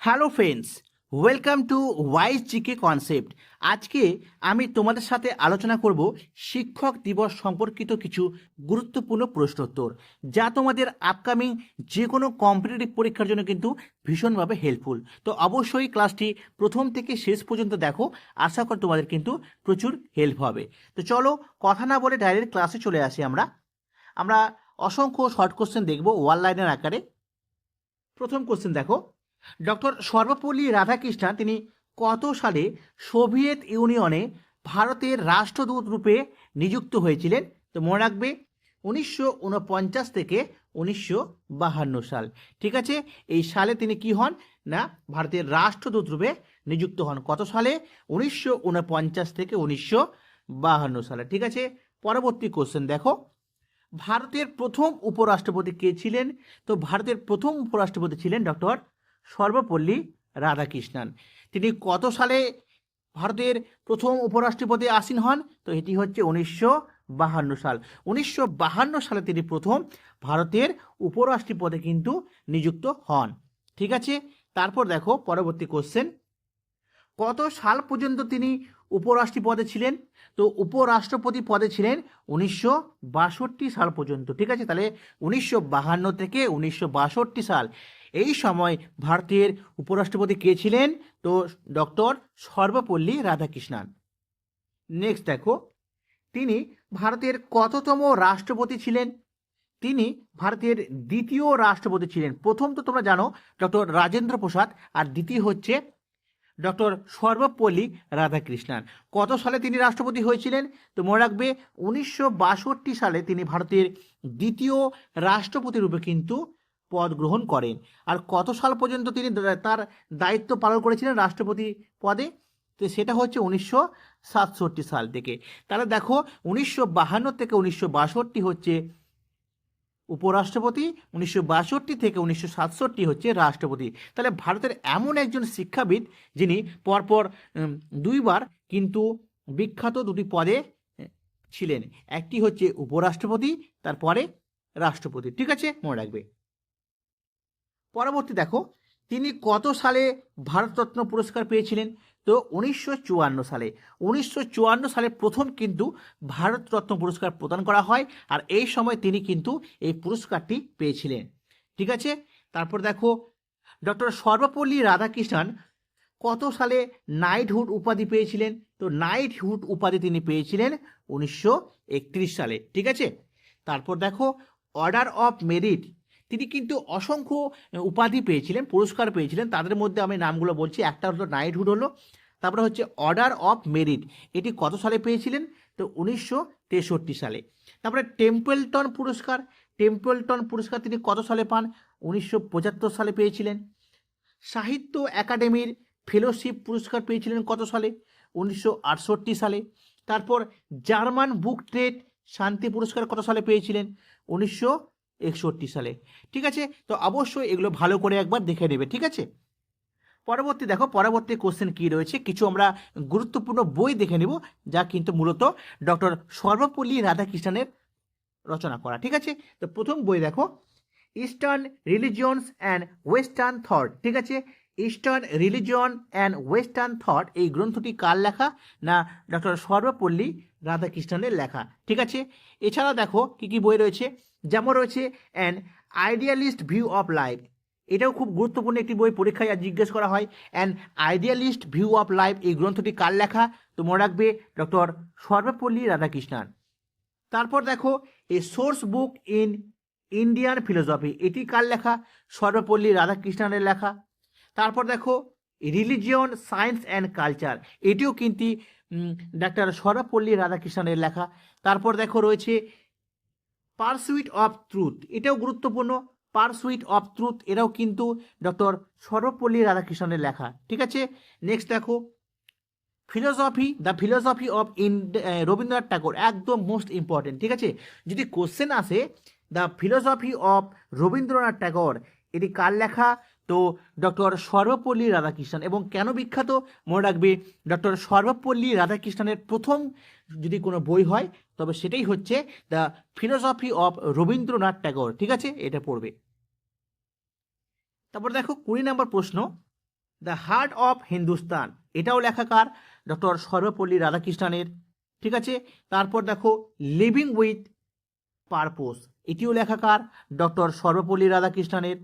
Hello friends welcome to wise GK concept আজকে আমি তোমাদের সাথে আলোচনা করব শিক্ষক দিবস সম্পর্কিত কিছু গুরুত্বপূর্ণ প্রশ্নোত্তর, যা তোমাদের আপকামিং যে কোনো কম্পিটিটিভ পরীক্ষার জন্য কিন্তু ভীষণভাবে হেল্পফুল তো অবশ্যই ক্লাসটি প্রথম থেকে শেষ পর্যন্ত দেখো, আশা করি তোমাদের কিন্তু প্রচুর হেল্প হবে। তো চলো কথা না বলে ডাইরেক্ট ক্লাসে চলে আসি আমরা। আমরা অসংখ্য শর্ট কোশ্চেন দেখব ওয়ান লাইনের আকারে। প্রথম কোশ্চেন দেখো। ডক্টর সর্বপল্লী রাধাকৃষ্ণা তিনি কত সালে সোভিয়েত ইউনিয়নে ভারতের রাষ্ট্রদূত রূপে নিযুক্ত হয়েছিলেন? তো মনে রাখবে, উনিশশো উনপঞ্চাশ থেকে উনিশশো সাল। ঠিক আছে, এই সালে তিনি কি হন? না, ভারতের রাষ্ট্রদূত রূপে নিযুক্ত হন। কত সালে? উনিশশো উনপঞ্চাশ থেকে উনিশশো সালে। ঠিক আছে, পরবর্তী কোশ্চেন দেখো। ভারতের প্রথম উপরাষ্ট্রপতি কে ছিলেন? তো ভারতের প্রথম উপরাষ্ট্রপতি ছিলেন ডক্টর সর্বপল্লী রাধাকৃষ্ণন। তিনি কত সালে ভারতের প্রথম উপরাষ্ট্রপতি আসীন হন? তো এটি হচ্ছে উনিশশো বাহান্ন সাল। উনিশশো বাহান্ন সালে তিনি প্রথম ভারতের উপরাষ্ট্রপতি কিন্তু নিযুক্ত হন। ঠিক আছে? তারপর দেখো পরবর্তী কোশ্চেন কত সাল পর্যন্ত তিনি উপরাষ্ট্রপতি পদে ছিলেন? তো উপরাষ্ট্রপতি পদে ছিলেন উনিশশো বাষট্টি সাল পর্যন্ত। ঠিক আছে? তাহলে উনিশশো থেকে উনিশশো বাষট্টি সাল। এই সময় ভারতের উপরাষ্ট্রপতি কে ছিলেন? তো ডক্টর সর্বপল্লী রাধাকৃষ্ণন। নেক্সট দেখো। তিনি ভারতের কততম রাষ্ট্রপতি ছিলেন? তিনি ভারতের দ্বিতীয় রাষ্ট্রপতি ছিলেন। প্রথম তো তোমরা জানো, ডক্টর রাজেন্দ্র প্রসাদ, আর দ্বিতীয় হচ্ছে ডক্টর সর্বপল্লী রাধাকৃষ্ণন। কত সালে তিনি রাষ্ট্রপতি হয়েছিলেন? তো মনে রাখবে, উনিশশো বাষট্টি সালে তিনি ভারতের দ্বিতীয় রাষ্ট্রপতি রূপে কিন্তু পদ গ্রহণ করেন। আর কত সাল পর্যন্ত তিনি তার দায়িত্ব পালন করেছিলেন রাষ্ট্রপতি পদে? তো সেটা হচ্ছে উনিশশো সাতষট্টি সাল থেকে। তাহলে দেখো, উনিশশো বাহান্ন থেকে উনিশশো বাষট্টি হচ্ছে উপরাষ্ট্রপতি, উনিশশো বাষট্টি থেকে উনিশশো সাতষট্টি হচ্ছে রাষ্ট্রপতি। তাহলে ভারতের এমন একজন শিক্ষাবিদ যিনি পরপর দুইবার কিন্তু বিখ্যাত দুটি পদে ছিলেন। একটি হচ্ছে উপরাষ্ট্রপতি, তারপরে রাষ্ট্রপতি। ঠিক আছে? মনে রাখবে। পরবর্তী দেখো, তিনি কত সালে ভারতরত্ন পুরস্কার পেয়েছিলেন? তো উনিশশো চুয়ান্ন সালে। উনিশশো চুয়ান্ন সালে প্রথম কিন্তু ভারতরত্ন পুরস্কার প্রদান করা হয় আর এই সময় তিনি কিন্তু এই পুরস্কারটি পেয়েছিলেন। ঠিক আছে? তারপর দেখো, ডক্টর সর্বপল্লী রাধাকৃষ্ণন কত সালে নাইটহুড উপাধি পেয়েছিলেন? তো নাইটহুড উপাধি তিনি পেয়েছিলেন উনিশশো একত্রিশ সালে। ঠিক আছে? তারপর দেখো, অর্ডার অফ মেরিট তিনি কিন্তু অসংখ্য উপাধি পেয়েছিলেন, পুরস্কার পেয়েছিলেন। তাদের মধ্যে আমি নামগুলো বলছি। একটা হলো নাইটহুড হলো, তারপরে হচ্ছে অর্ডার অফ মেরিট এটি কত সালে পেয়েছিলেন? তো উনিশশো তেষট্টি সালে। তারপরে টেম্পলটন পুরস্কার। টেম্পলটন পুরস্কার তিনি কত সালে পান? উনিশশো পঁচাত্তর সালে পেয়েছিলেন। সাহিত্য একাডেমির ফেলোশিপ পুরস্কার পেয়েছিলেন কত সালে? উনিশশো আটষট্টি সালে। তারপর জার্মান বুক ট্রেড শান্তি পুরস্কার কত সালে পেয়েছিলেন? উনিশশো একষট্টি সালে। ঠিক আছে? তো অবশ্যই এগুলো ভালো করে একবার দেখে নেবে, ঠিক আছে? পরবর্তী দেখো, পরবর্তী কোশ্চেন কি রয়েছে? কিছু আমরা গুরুত্বপূর্ণ বই দেখে নেব, যা কিন্তু মূলত ডক্টর সর্বপল্লী রাধাকৃষ্ণনের রচনা করা, ঠিক আছে? তো প্রথম বই দেখো eastern religions and western thought ঠিক আছে? Eastern religion and western thought এই গ্রন্থটি কার লেখা? না, ডক্টর সর্বপল্লী রাধাকৃষ্ণনের লেখা, ঠিক আছে? এছাড়া দেখো, কি কি বই রয়েছে? যেমন রয়েছে an idealist view of life এটাও খুব গুরুত্বপূর্ণ একটি বই পরীক্ষায় আজ জিজ্ঞেস করা হয়। An idealist view of life এই গ্রন্থটি কার লেখা? তো মনে রাখবে ডক্টর সর্বপল্লী রাধাকৃষ্ণন তারপর দেখো a source book in Indian philosophy এটি কার লেখা? সর্বপল্লী রাধাকৃষ্ণনের লেখা। তারপর দেখো রিলিজিয়ন সায়েন্স অ্যান্ড কালচার এটিও কিন্তু ডাক্তার সর্বপল্লী রাধাকৃষ্ণনের লেখা। তারপর দেখো রয়েছে পারসুইট অফ ট্রুথ এটাও গুরুত্বপূর্ণ। পারসুইট অফ ট্রুথ এটাও কিন্তু ডক্টর সর্বপল্লী রাধাকৃষ্ণনের লেখা। ঠিক আছে? নেক্সট দেখো। Philosophy the philosophy of in Rabindranath Thakur, একদম মোস্ট ইম্পর্টেন্ট ঠিক আছে? যদি কোশ্চেন আসে the philosophy of Rabindranath Thakur, এটি কার লেখা? তো ডক্টর সর্বপল্লী রাধাকৃষ্ণন। এবং কেন বিখ্যাত? মনে রাখবে, ডক্টর সর্বপল্লী রাধাকৃষ্ণনের প্রথম যদি কোনো বই হয় তবে সেটাই হচ্ছে the philosophy of Rabindranath Tagore ঠিক আছে? এটা পড়বে। তারপর দেখো, কুড়ি নম্বর প্রশ্ন দ্য হার্ট অফ হিন্দুস্তান এটাও লেখাকার ডক্টর সর্বপল্লী রাধাকৃষ্ণনের, ঠিক আছে? তারপর দেখো লিভিং উইথ পারপোস এটিও লেখাকার ডক্টর সর্বপল্লী রাধাকৃষ্ণানের।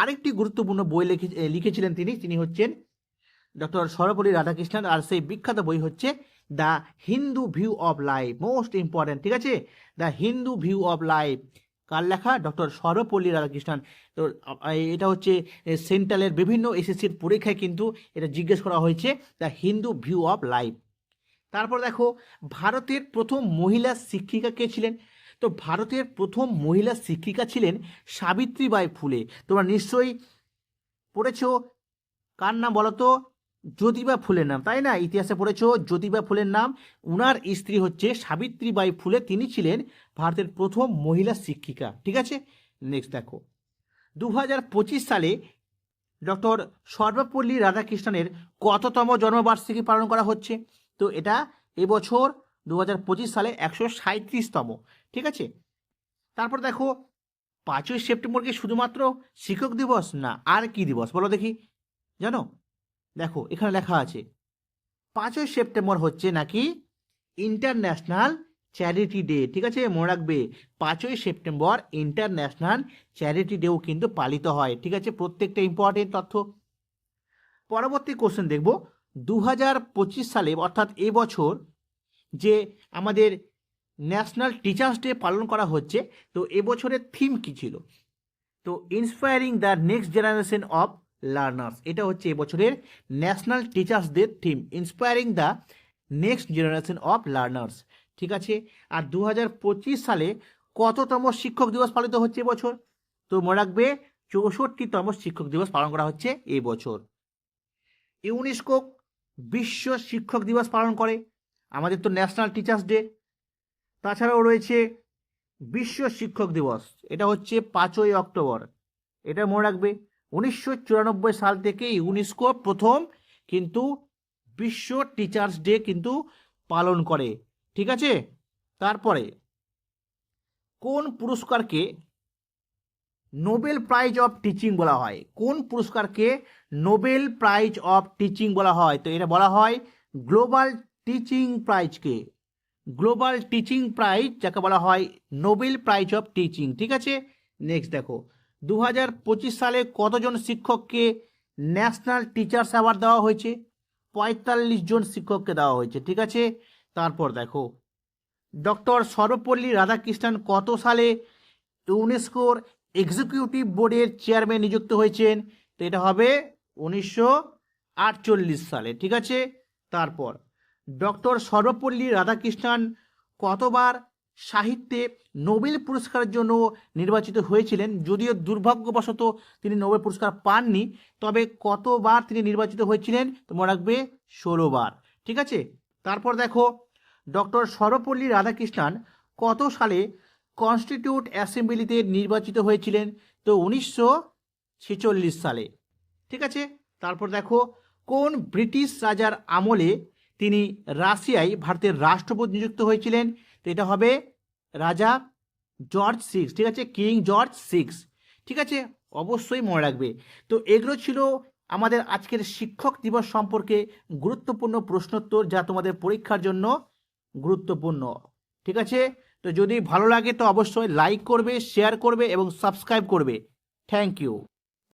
আরেকটি গুরুত্বপূর্ণ বই লিখে, লিখেছিলেন তিনি তিনি হচ্ছেন ডক্টর সর্বপল্লী রাধাকৃষ্ণন আর সেই বিখ্যাত বই হচ্ছে the Hindu view of life, most important, ঠিক আছে? The Hindu view of life, কার লেখা? ডক্টর সর্বপল্লী রাধাকৃষ্ণন। তো এটা হচ্ছে সেন্ট্রালের বিভিন্ন এসএসসির পরীক্ষায় কিন্তু এটা জিজ্ঞেস করা হয়েছে, the Hindu view of life. তারপর দেখো, ভারতের প্রথম মহিলা শিক্ষিকা কে ছিলেন? তো, ভারতের প্রথম মহিলা শিক্ষিকা ছিলেন সাবিত্রীবাই ফুলে। তোমরা নিশ্চয়ই পড়েছ। কার নাম বলো তো জ্যোতিবা ফুলের নাম, তাই না? ইতিহাসে পড়েছ, জ্যোতিবা ফুলের নাম। উনার স্ত্রী হচ্ছে সাবিত্রীবাই ফুলে, তিনি ছিলেন ভারতের প্রথম মহিলা শিক্ষিকা। ঠিক আছে? নেক্সট দেখো। দু হাজার পঁচিশ সালে ডক্টর সর্বপল্লী রাধাকৃষ্ণনের কততম জন্মবার্ষিকী পালন করা হচ্ছে? তো এটা এবছর দু হাজার পঁচিশ সালে একশো সাঁত্রিশতম ঠিক আছে? তারপর দেখো, পাঁচই সেপ্টেম্বর কি শুধুমাত্র শিক্ষক দিবস না, আর কি দিবস? বলো দেখি। জানো? দেখো, এখানে লেখা আছে, পাঁচই সেপ্টেম্বর হচ্ছে নাকি ইন্টারন্যাশনাল চ্যারিটি ডে ঠিক আছে? মনে রাখবে, পাঁচই সেপ্টেম্বর ইন্টারন্যাশনাল চ্যারিটি ডেও কিন্তু পালিত হয়, ঠিক আছে? প্রত্যেকটা ইম্পর্টেন্ট তথ্য। পরবর্তী কোশ্চেন দেখব দু হাজার পঁচিশ সালে, অর্থাৎ এবছর যে আমাদের ন্যাশনাল টিচার্স ডে পালন করা হচ্ছে, তো এবছরের থিম কি ছিল? তো inspiring the next generation of learners এটা হচ্ছে এবছরের national teachers day theme inspiring the next generation of learners ঠিক আছে? আর দু হাজার পঁচিশ সালে কততম শিক্ষক দিবস পালিত হচ্ছে এবছর তো মনে রাখবে, চৌষট্টিতম শিক্ষক দিবস পালন করা হচ্ছে এই বছর। ইউনেস্কো বিশ্ব শিক্ষক দিবস পালন করে। আমাদের তো ন্যাশনাল টিচার্স ডে তাছাড়াও রয়েছে বিশ্ব শিক্ষক দিবস। এটা হচ্ছে পাঁচই অক্টোবর। এটা মনে রাখবে উনিশশো চুরানব্বই সাল থেকে ইউনেস্কো প্রথম কিন্তু বিশ্ব টিচার্স ডে কিন্তু পালন করে, ঠিক আছে? তারপরে কোন পুরস্কারকে নোবেল প্রাইজ অফ টিচিং বলা হয়? কোন পুরস্কারকে নোবেল প্রাইজ অফ টিচিং বলা হয়? তো এটা বলা হয় গ্লোবাল টিচিং প্রাইজকে। গ্লোবাল টিচিং প্রাইজ যাকে বলা হয় নোবেল প্রাইজ অফ টিচিং, ঠিক আছে? নেক্সট দেখো। দু হাজার পঁচিশ সালে কতজন শিক্ষককে ন্যাশনাল টিচার্স অ্যাওয়ার্ড দেওয়া হয়েছে? পঁয়তাল্লিশ জন শিক্ষককে দেওয়া হয়েছে, ঠিক আছে? তারপর দেখো, ডক্টর সর্বপল্লী রাধাকৃষ্ণন কত সালে ইউনেস্কোর এক্সিকিউটিভ বোর্ডের চেয়ারম্যান নিযুক্ত হয়েছেন? তো এটা হবে উনিশশো আটচল্লিশ সালে, ঠিক আছে? তারপর, ডক্টর সর্বপল্লী রাধাকৃষ্ণন কতবার সাহিত্যে নোবেল পুরস্কারের জন্য নির্বাচিত হয়েছিলেন। যদিও দুর্ভাগ্যবশত তিনি নোবেল পুরস্কার পাননি, তবে কতবার তিনি নির্বাচিত হয়েছিলেন মনে রাখবে ষোলোবার। ঠিক আছে? তারপর দেখো, ডক্টর সর্বপল্লী রাধাকৃষ্ণন কত সালে কনস্টিটিউট অ্যাসেম্বলিতে নির্বাচিত হয়েছিলেন? তো উনিশশো ছেচল্লিশ সালে। ঠিক আছে? তারপর দেখো, কোন ব্রিটিশ রাজার আমলে তিনি রাশিয়ায় ভারতের রাষ্ট্রপতি নিযুক্ত হয়েছিলেন? তো এটা হবে রাজা জর্জ সিক্স, ঠিক আছে? King George six. ঠিক আছে? অবশ্যই মনে রাখবে। তো এগুলো ছিল আমাদের আজকের শিক্ষক দিবস সম্পর্কে গুরুত্বপূর্ণ প্রশ্নোত্তর যা তোমাদের পরীক্ষার জন্য গুরুত্বপূর্ণ। ঠিক আছে? তো যদি ভালো লাগে তো অবশ্যই লাইক করবে শেয়ার করবে এবং সাবস্ক্রাইব করবে। Thank you